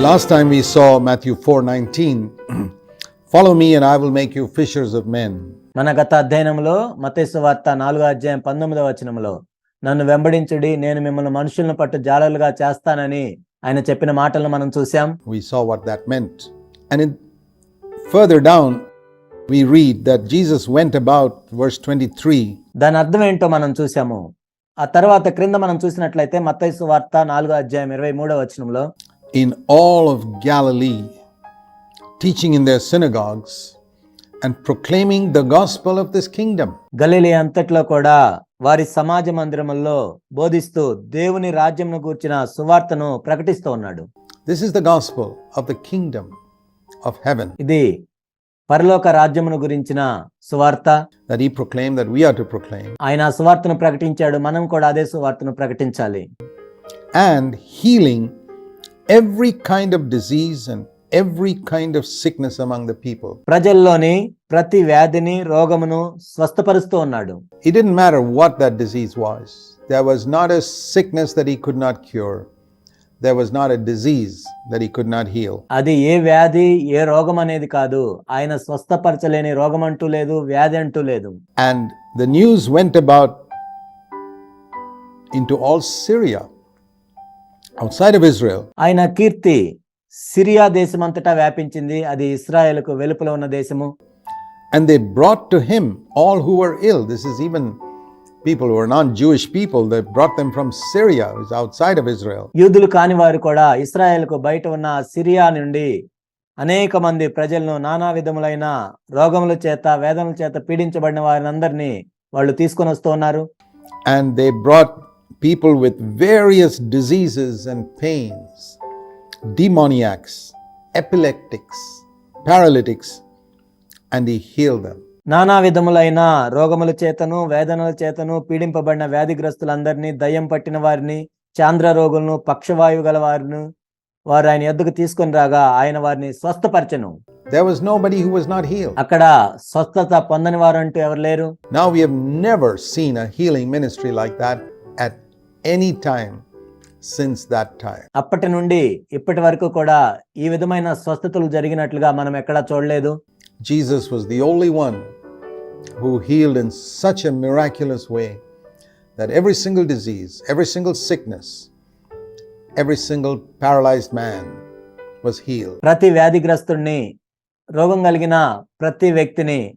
Last time we saw Matthew 4:19, follow me and I will make you fishers of men. మన గత అధ్యయనంలో మతేసు వార్త నాలుగో అధ్యాయం పంతొమ్మిదవ వచనంలో నన్ను వెంబడించుడి నేను మిమ్మల్ని మనుషులను పట్టు జాలలుగా చేస్తానని ఆయన చెప్పిన మాటలను మనం చూసాం We saw what that meant. And in, further down, we read that Jesus went about, verse 23, దాని అర్థం ఏంటో మనం చూసాము ఆ తర్వాత క్రింద మనం చూసినట్లయితే మత్తైసు వార్త నాలుగో అధ్యాయం ఇరవై మూడవ వచనంలో in all of Galilee, teaching in their synagogues and proclaiming the gospel of this kingdom. గలిలే అంతట్లో కూడా వారి సమాజ మందిరముల్లో బోధిస్తూ దేవుని రాజ్యంను గూర్చిన సువార్తను ప్రకటిస్తూ ఉన్నాడు This is the gospel of the kingdom of heaven ఇది పరలోక రాజ్యమును గురించిన సువార్త that he proclaimed that we are to proclaim. ఆయన ఆ సువార్తను ప్రకటించాడు మనం కూడా అదే సువార్తను ప్రకటించాలి and healing every kind of disease and every kind of sickness among the people ప్రజల్లోని ప్రతి వ్యాధిని రోగమును స్వస్థపరుస్తూ ఉన్నాడు. It did matter what that disease was there was not a sickness that he could not cure there was not a disease that he could not heal అది ఏ వ్యాధి ఏ రోగం అనేది కాదు. ఆయన స్వస్థపరచలేని రోగం అంటూ లేదు వ్యాధి అంటూ లేదు. And the news went about into all Syria outside of Israel. ఆయన కీర్తి సిరియా దేశమంతటా వ్యాపించింది అది ఇస్రాయేల్కు వెలుపల ఉన్న దేశము And they brought to him all who were ill. This is even people who are non Jewish people. They brought them from Syria, which is outside of Israel. యూదులు కాని వారు కూడా ఇస్రాయేల్కు బయట ఉన్న సిరియా నుండి అనేక మంది ప్రజలను నానా విధములైన రోగముల చేత వేదనల చేత పీడించబడిన వారిని అందరినీ వాళ్ళు తీసుకొని వస్తూ ఉన్నారు And they brought people with various diseases and pains demoniacs, epileptics, paralytics, and he healed them. నానా విధములైన రోగముల చేతను వేదనల చేతను పీడింపబడిన వ్యాధిగ్రస్తులందరినీ దయ్యం పట్టిన వారిని చాంద్ర రోగులను పక్షవాయువు గల వారిని వారు ఆయన ఎద్దుకు తీసుకొని రాగా ఆయన వారిని స్వస్థపరచను There was nobody who was not healed. అక్కడ స్వస్థత పొందని వారు అంటూ ఎవరు లేరు Now we have never seen a healing ministry like that at any time since that time అప్పటి నుండి ఇప్పటి వరకు కూడా ఈ విధమైన స్వస్థతలు జరిగినట్లుగా మనం ఎక్కడా చూడలేదు. Jesus was the only one who healed in such a miraculous way that every single disease every single sickness every single paralysed man was heal ప్రతి వ్యాధిగ్రస్తుణ్ణి రోగం కలిగిన ప్రతి వ్యక్తిని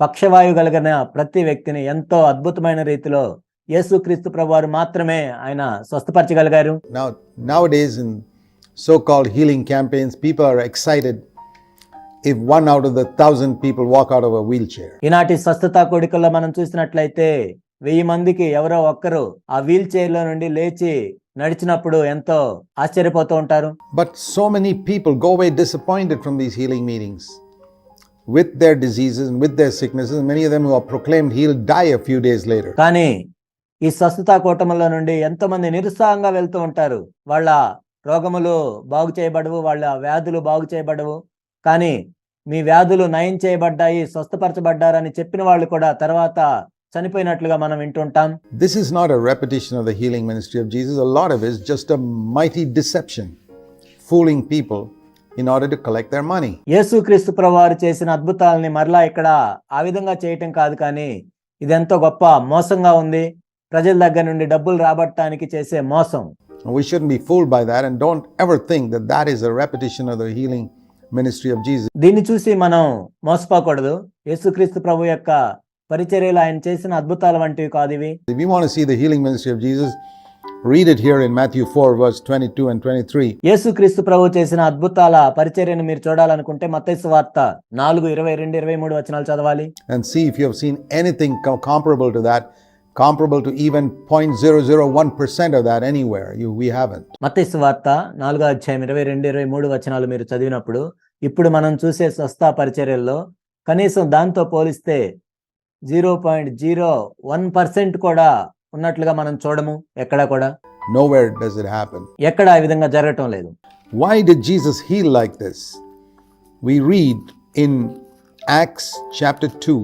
పక్షవాయు కలిగిన ప్రతి వ్యక్తిని ఎంతో అద్భుతమైన రీతిలో యేసుక్రీస్తు ప్రభువారు మాత్రమే ఆయన స్వస్థపరచగలిగారు Now, nowadays, in so called healing campaigns, people are excited if one out of the thousand people walk out of a wheelchair. ఈనాటి స్వస్థత కోడికల్లో మనం చూసినట్లయితే వెయ్యి మందికి ఎవరో ఒక్కరు ఆ వీల్ చైర్లో నుండి లేచి నడిచినప్పుడు ఎంతో ఆశ్చర్యపోతూ ఉంటారు But so many people go away disappointed from these healing meetings with their diseases and with their sicknesses. Many of them who are proclaimed healed die a few days later. కానీ ఈ స్వస్థత కూటములో నుండి ఎంతో మంది నిరుత్సాహంగా వెళ్తూ ఉంటారు వాళ్ళ రోగములు బాగు చేయబడవు వాళ్ళ వ్యాధులు బాగు చేయబడవు కానీ మీ వ్యాధులు నయం చేయబడ్డాయి స్వస్థపరచబడ్డారని చెప్పిన వాళ్ళు కూడా తర్వాత చనిపోయినట్లుగా మనం వింటుంటాం This is not a repetition of the healing ministry of Jesus. A lot of it is just a mighty deception, fooling people in order to collect their money. యేసుక్రీస్తు ప్రభువారు చేసిన అద్భుతాలని మరలా ఇక్కడ ఆ విధంగా చేయటం కాదు కానీ ఇదెంతో గొప్ప మోసంగా ఉంది ప్రజల దగ్గర నుండి డబ్బులు రాబట్టడానికి చేసే మోసం we shouldn't be fooled by that and don't ever think that that is a repetition of the healing ministry of Jesus. దీన్ని చూసి మనం మోసపోకూడదు యేసుక్రీస్తు ప్రభు యొక్క పరిచర్యలు ఆయన చేసిన అద్భుతాల వంటివి కాదు ఇవి If you want to see the healing ministry of Jesus, read it here in Matthew 4, verse 22 and 23. యేసుక్రీస్తు ప్రభు చేసిన అద్భుతాల పరిచర్యను మీరు చూడాలనుకుంటే మత్తయి వార్త నాలుగు ఇరవై రెండు ఇరవై మూడు వచనాలు చదవాలి and see if you have seen anything co- comparable to that, comparable to even 0.001% of that anywhere. You, we haven't. మత్తయి వార్త నాలుగో అధ్యాయం ఇరవై రెండు ఇరవై మూడు వచనాలు మీరు చదివినప్పుడు ఇప్పుడు మనం చూసే స్వస్థ పరిచర్యల్లో కనీసం దాంతో పోలిస్తే zero point zero one percent కూడా ఉన్నట్లుగా మనం చూడము ఎక్కడా కూడా Nowhere does it happen. ఎక్కడ ఆ విధంగా జరగటం లేదు Why did Jesus heal like this? We read in Acts chapter 2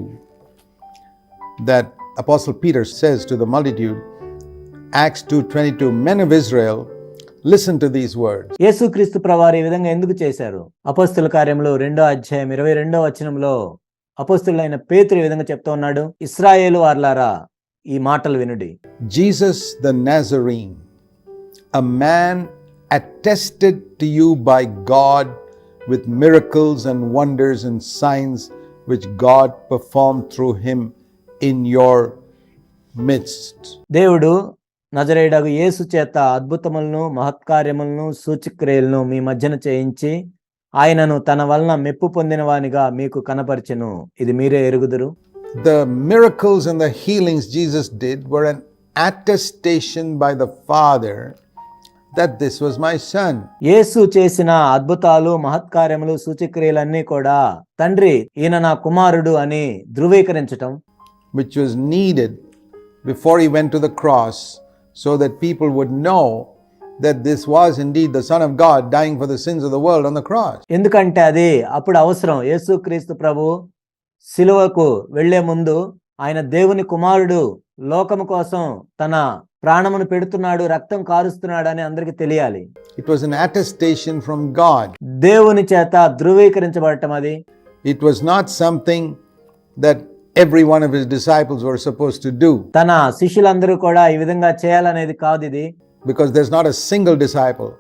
that Apostle Peter says to the multitude, Acts 2:22, men of Israel, Listen to these words. యేసుక్రీస్తు ప్రవారు ఈ విధంగా ఎందుకు చేశారు అపోస్తుల కార్యంలో రెండో అధ్యాయం ఇరవై రెండో వచనంలో అపోస్తులైన పేతురు ఈ విధంగా చెప్తూ ఉన్నాడు ఇస్రాయేలు వార్లారా ఈ మాటలు వినుడి Jesus the Nazarene, a man attested to you by God with miracles and wonders and signs which God performed through him in your midst. దేవుడు నజరేయుడగు యేసు చేత అద్భుతములను మహత్కార్యములను సూచక్రియలను మీ మధ్యన చేయించి ఆయనను తన వలన మెప్పు పొందిన వానిగా మీకు కనపరిచెను ఇది మీరే ఎరుగుదురు The miracles and the healings Jesus did were an attestation by the Father that this was my son. యేసు చేసిన అద్భుతాలు మహత్కార్యములు సూచక్రియలన్నీ కూడా తండ్రి ఈయన నా కుమారుడు అని ధృవీకరించటం which was needed before he went to the cross so that people would know that this was indeed the Son of God dying for the sins of the world on the cross. ఎందుకంటే అది అప్పుడు అవసరం యేసుక్రీస్తు ప్రభు సిలువకు వెళ్లే ముందు ఆయన దేవుని కుమారుడు లోకము కోసం తన ప్రాణమును పెడుతున్నాడు రక్తం కారుస్తున్నాడు అని అందరికి తెలియాలి It was an attestation from God. దేవుని చేత ధృవీకరించబడటం అది It was not something that every one of his disciples were supposed to do తన శిష్యులందరూ కూడా ఈ విధంగా చేయాలనేది కాదు ఇది because there's not a single disciple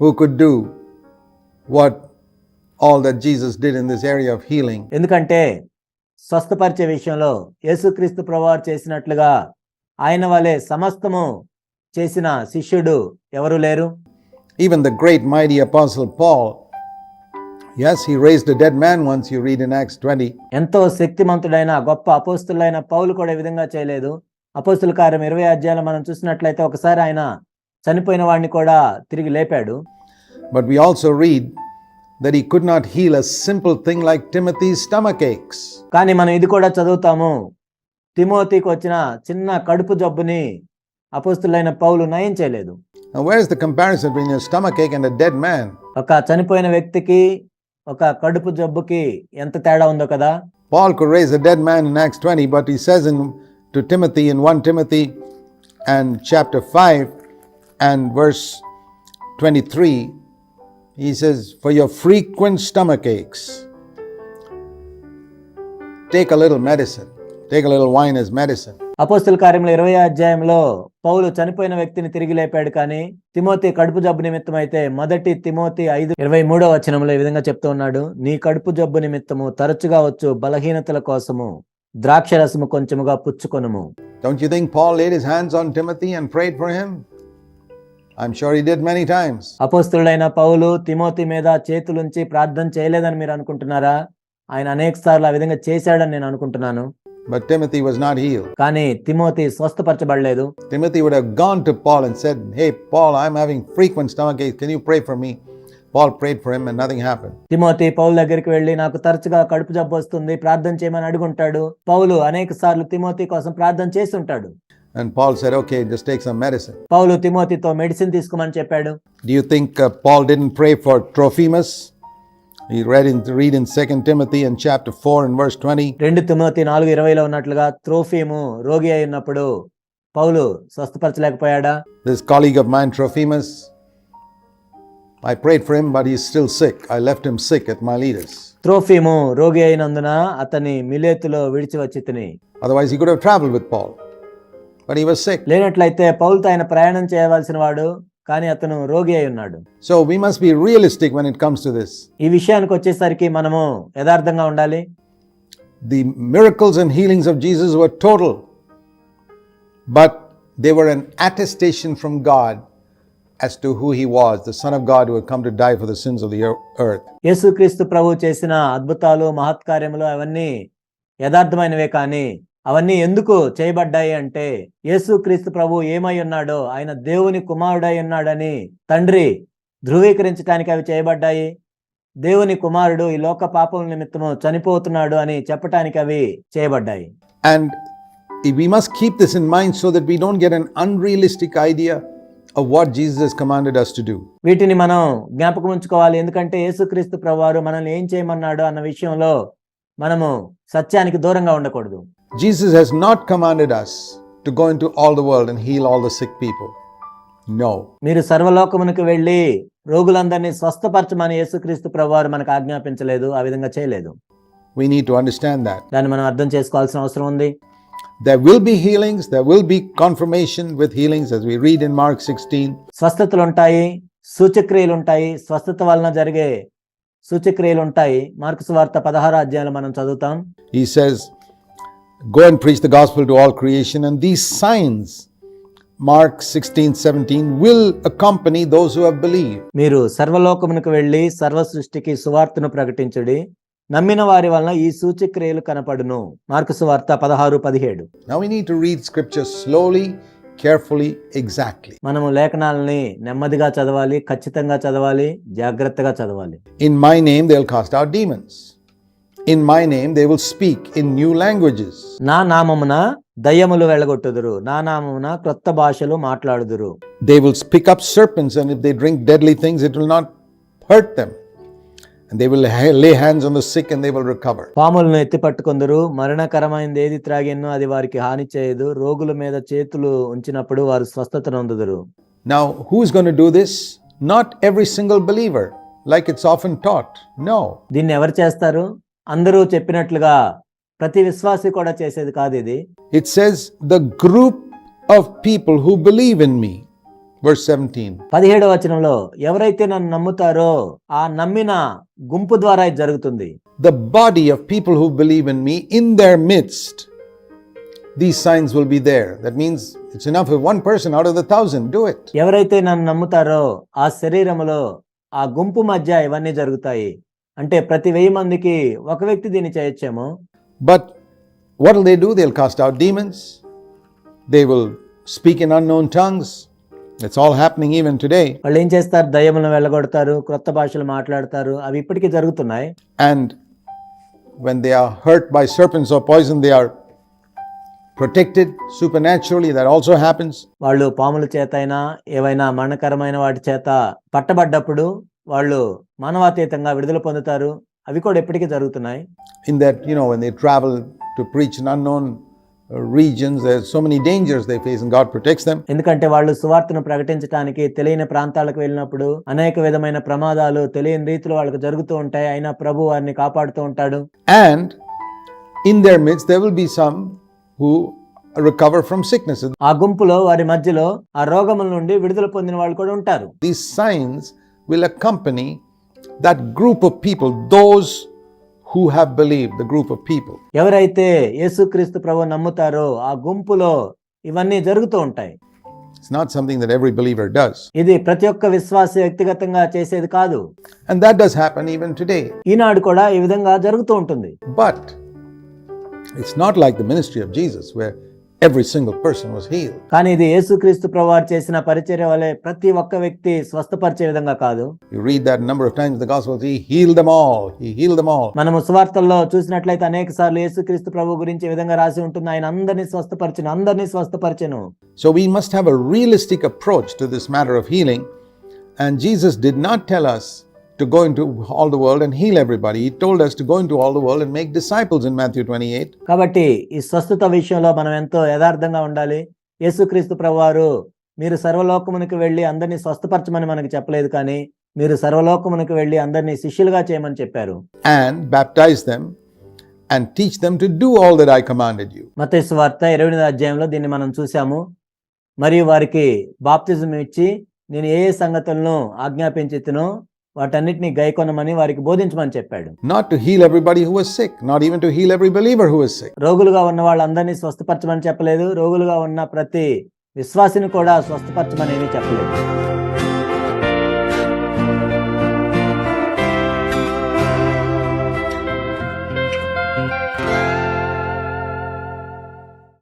who could do what all that Jesus did in this area of healing. ఎందుకంటే స్వస్థపరిచే విషయంలో యేసుక్రీస్తు ప్రభువారు చేసినట్లుగా ఆయన వలె సమస్తము చేసిన శిష్యుడు ఎవరు లేరు Even the great mighty apostle Paul, yes, he raised a dead man once, you read in Acts 20. ఎంతో శక్తిమంతుడైన గొప్ప అపోస్తులైన పౌలు కూడా ఈ విధంగా చేయలేదు అపోస్తుల కార్యం ఇరవై అధ్యాయంలో మనం చూసినట్లయితే ఒకసారి ఆయన చనిపోయిన వాడిని కూడా తిరిగి లేపాడు But we also read that he could not heal a simple thing like Timothy's stomach aches. కానీ మనం ఇది కూడా చదువుతాము తిమోతికి వచ్చిన చిన్న కడుపు జబ్బుని అపోస్తులైన పౌలు నయం చేయలేదు Now, where's the comparison between a stomach ache and a dead man? ఒక చనిపోయిన వ్యక్తికి ఒక కడుపు జబ్బుకి ఎంత తేడా ఉందో కదా Paul could raise a dead man in Acts 20, but he says in, to Timothy in 1 Timothy and chapter 5 and verse 23, he says, For your frequent stomach aches, take a little medicine, take a little wine as medicine. అపోస్తుల కార్యంలో ఇరవై అధ్యాయంలో పౌలు చనిపోయిన వ్యక్తిని తిరిగి లేపాడు కానీ Timothy కడుపు జబ్బు నిమిత్తం అయితే మొదటి తిమోతి ఐదు ఇరవై మూడో వచనంలో ఈ విధంగా చెప్తూ ఉన్నాడు నీ కడుపు జబ్బు నిమిత్తము తరచుగా వచ్చు బలహీనతల కోసము ద్రాక్ష రసము కొంచెముగా పుచ్చుకొనుము Don't you think Paul laid his hands on Timothy and prayed for him? I'm sure he did many times. అపోస్తుడైన పౌలు తిమోతి మీద చేతులుంచి ప్రార్థన చేయలేదని మీరు అనుకుంటున్నారా ఆయన అనేక సార్లు ఆ విధంగా చేశాడని నేను అనుకుంటున్నాను But Timothy was not healed. కానీ తిమోతి స్వస్థపరచబడలేదు Timothy would have gone to Paul and said, Hey, Paul, I'm having frequent stomach aches. Can you pray for me? Paul prayed for him and nothing happened. Timoti Paulu దగ్గరికి వెళ్ళి నాకు తరచుగా కడుపు జబ్బు వస్తుంది ప్రార్థన చేయమని అడుగుంటాడు పౌలు అనేక సార్లు తిమోతి కోసం ప్రార్థన చేసి ఉంటాడు And Paul said, Okay, just take some medicine. Paul తిమోతితో medicine తీసుకోమని చెప్పాడు Do you think uh, Paul didn't pray for Trophimus? రెండు తిమోతి నాలుగు ఇరవైలో ఉన్నట్లుగా త్రోఫీము రోగి అయినప్పుడు పౌలు స్వస్థపరచలేకపోయాడా? This colleague of mine Trophimus I prayed for but he still sick I left him sick at Miletus Trophimu రోగి అయినందున అతని మిలేతులో విడిచి వచ్చి otherwise he could have with Paul but he sick లేనట్లయితే పౌల్తో ఆయన ప్రయాణం చేయవలసిన వాడు కానీ అతను రోగి అయి ఉన్నాడు So we must be realistic when it comes to this. ఈ విషయానికి వచ్చేసరికి మనము యథార్థంగా ఉండాలి The miracles and healings of Jesus were total, but they were an attestation from God as to who he was, the Son of God who had come to die for the sins of the ear- earth. యేసుక్రీస్తు ప్రభు చేసిన అద్భుతాలు మహత్కార్యములు అవన్నీ యథార్థమైనవే కానీ అవన్నీ ఎందుకు చేయబడ్డాయి అంటే యేసుక్రీస్తు ప్రభు ఏమై ఉన్నాడో ఆయన దేవుని కుమారుడై ఉన్నాడని తండ్రి ధృవీకరించడానికి అవి చేయబడ్డాయి. దేవుని కుమారుడు ఈ లోక పాపముల నిమిత్తము చనిపోతున్నాడు అని చెప్పటానికి అవి చేయబడ్డాయి. And we must keep this in mind so that we don't get an unrealistic idea of what Jesus has commanded us to do. వీటిని మనం జ్ఞాపకం ఉంచుకోవాలి. ఎందుకంటే యేసుక్రీస్తు ప్రభువారు మనల్ని ఏం చేయమన్నాడు అన్న విషయంలో మనము సత్యానికి దూరంగా ఉండకూడదు. Jesus has not commanded us to go into all the world and heal all the sick people. No. మీరు సర్వలోకమునకు వెళ్ళి రోగులందరినీ స్వస్థపరచమని యేసుక్రీస్తు ప్రభువారు మనకు ఆజ్ఞాపించలేదు ఆ విధంగా చేయలేదు We need to understand that. దాన్ని మనం అర్థం చేసుకోవాల్సిన అవసరం ఉంది There will be healings, there will be confirmation with healings, as we read in Mark 16. స్వస్థతలు ఉంటాయి సూచక్రియలు ఉంటాయి స్వస్థత వలన జరిగే సూచక్రియలు ఉంటాయి మార్కు సువార్త పదహారు అధ్యాయాలు మనం చదువుతాం He says, Go and preach the gospel to all creation, and these signs, Mark 16, 17, will accompany those who have believed. మీరు సర్వలోకమునకు వెళ్ళి సర్వ సృష్టికి సువార్తను ప్రకటించుడి నమ్మిన వారి వలన ఈ సూచక్రియలు కనపడును మార్కు సువార్త పదహారు పదిహేడు Now we need to read scripture slowly, carefully, exactly. మనము లేఖనాలని నెమ్మదిగా చదవాలి ఖచ్చితంగా చదవాలి జాగ్రత్తగా చదవాలి In my name, they'll cast out demons. In my name, they will speak in new languages. నా నామమున దయ్యములు వెళ్ళగొట్టుదురు నా నామమున క్రొత్త భాషలు మాట్లాడుదురు They will pick up serpents, and if they drink deadly things, it will not hurt them. And they will ha- lay hands on the sick and they will recover. పాములను ఎత్తి పట్టుకొందరు మరణకరమైనది ఏది త్రాగినో అది వారికి హాని చేయదు రోగుల మీద చేతులు ఉంచినప్పుడు వారు స్వస్థత నొందుదురు Now, who's going to do this? Not every single believer, like it's often taught. No. దీన్ని ఎవరు చేస్తారు అందరూ చెప్పినట్లుగా ప్రతి విశ్వాసి కూడా చేసేది కాదు ఇది. It says the group of people who believe in me పదిహేడవ వచనంలో ఎవరైతే నన్ను నమ్ముతారో ఆ నమ్మిన గుంపు ద్వారా జరుగుతుంది. The body of people who believe in me in their midst these signs will be there that means it's enough one person out of the thousand do it ఎవరైతే నన్ను నమ్ముతారో ఆ శరీరంలో ఆ గుంపు మధ్య ఇవన్నీ జరుగుతాయి. అంటే ప్రతి వెయ్యి మందికి ఒక వ్యక్తి దీన్ని చేయొచ్చేమో. But what they do they cast out demons they will speak in unknown tongues it's all happening even today వాళ్ళు ఏం చేస్తారు? దయ్యములను వెళ్ళగొడతారు క్రొత్త భాషలు మాట్లాడతారు. అవి ఇప్పటికీ జరుగుతున్నాయి. And when they are hurt by serpents of poison they are protected supernaturally that also happens వాళ్ళు పాముల చేత అయినా ఏవైనా మరణకరమైన వాటి చేత పట్టబడ్డప్పుడు వాళ్ళు మానవాతీతంగా విడుదల పొందుతారు. అవి కూడా ఎప్పటికీ జరుగుతున్నాయి. In that you know the travel to preach unknown reasons so many dangers they face God protects them ఎందుకంటే వాళ్ళు సువార్తను ప్రకటించడానికి తెలియని ప్రాంతాలకు వెళ్ళినప్పుడు అనేక విధమైన ప్రమాదాలు తెలియని రీతిలో వాళ్ళకి జరుగుతూ ఉంటాయి. అయినా ప్రభు వారిని కాపాడుతూ ఉంటాడు. And in their midst they will be some who recover from sickness ఆ గుంపులో వారి మధ్యలో ఆ రోగముల నుండి విడుదల పొందిన వాళ్ళు కూడా ఉంటారు. These signs will accompany that group of people, those who have believed, the group of people. ఎవరైతే యేసుక్రీస్తు ప్రభు నమ్ముతారో ఆ గుంపులో ఇవన్నీ జరుగుతూ ఉంటాయి It's not something that every believer does. ఇది ప్రతి ఒక్క విశ్వాస వ్యక్తిగతంగా చేసేది కాదు And that does happen even today. ఈనాడు కూడా ఈ విధంగా జరుగుతూ ఉంటుంది But it's not like the ministry of Jesus, where every single person was healed. కానీ ఇది యేసుక్రీస్తు ప్రభువారు చేసిన పరిచర్య వలె ప్రతి ఒక్క వ్యక్తి స్వస్థపరిచే విధంగా కాదు You read that a number of times in the Gospels, He healed them all. He healed them all. మనము సువార్తల్లో చూసినట్లయితే అనేక సార్లు యేసుక్రీస్తు ప్రభు గురించి ఈ విధంగా రాసి ఉంటుంది ఆయన అందరినీ స్వస్థపరిచను అందరినీ స్వస్థపరిచను So we must have a realistic approach to this matter of healing. And Jesus did not tell us to go into all the world and heal everybody. He told us to go into all the world and make disciples in Matthew 28. కాబట్టి ఈ స్వస్థత విషయంలో మనం ఎంతో యథార్థంగా ఉండాలి యేసుక్రీస్తు ప్రభువారు మీరు సర్వలోకమునికి వెళ్ళి అందరినీ స్వస్థపరచమని మనకు చెప్పలేదు కానీ మీరు సర్వలోకమునికి వెళ్ళి అందరినీ శిష్యులుగా చేయమని చెప్పారు and baptize them and teach them to do all that I commanded you. మతేసు వార్త ఇరవై ఎనిమిది అధ్యాయంలో దీన్ని మనం చూసాము మరియు వారికి బాప్తిజం ఇచ్చి నేను ఏ ఏ సంగతులను ఆజ్ఞాపించితునో వాటన్నిటిని గైకొనమని వారికి బోధించమని చెప్పాడు. Not to heal everybody who was sick, not even to heal every believer who was sick. రోగులుగా ఉన్న వాళ్ళందరినీ స్వస్థపరచమని చెప్పలేదు. రోగులుగా ఉన్న ప్రతి విశ్వాసిని కూడా స్వస్థపరచమని ఏమీ చెప్పలేదు.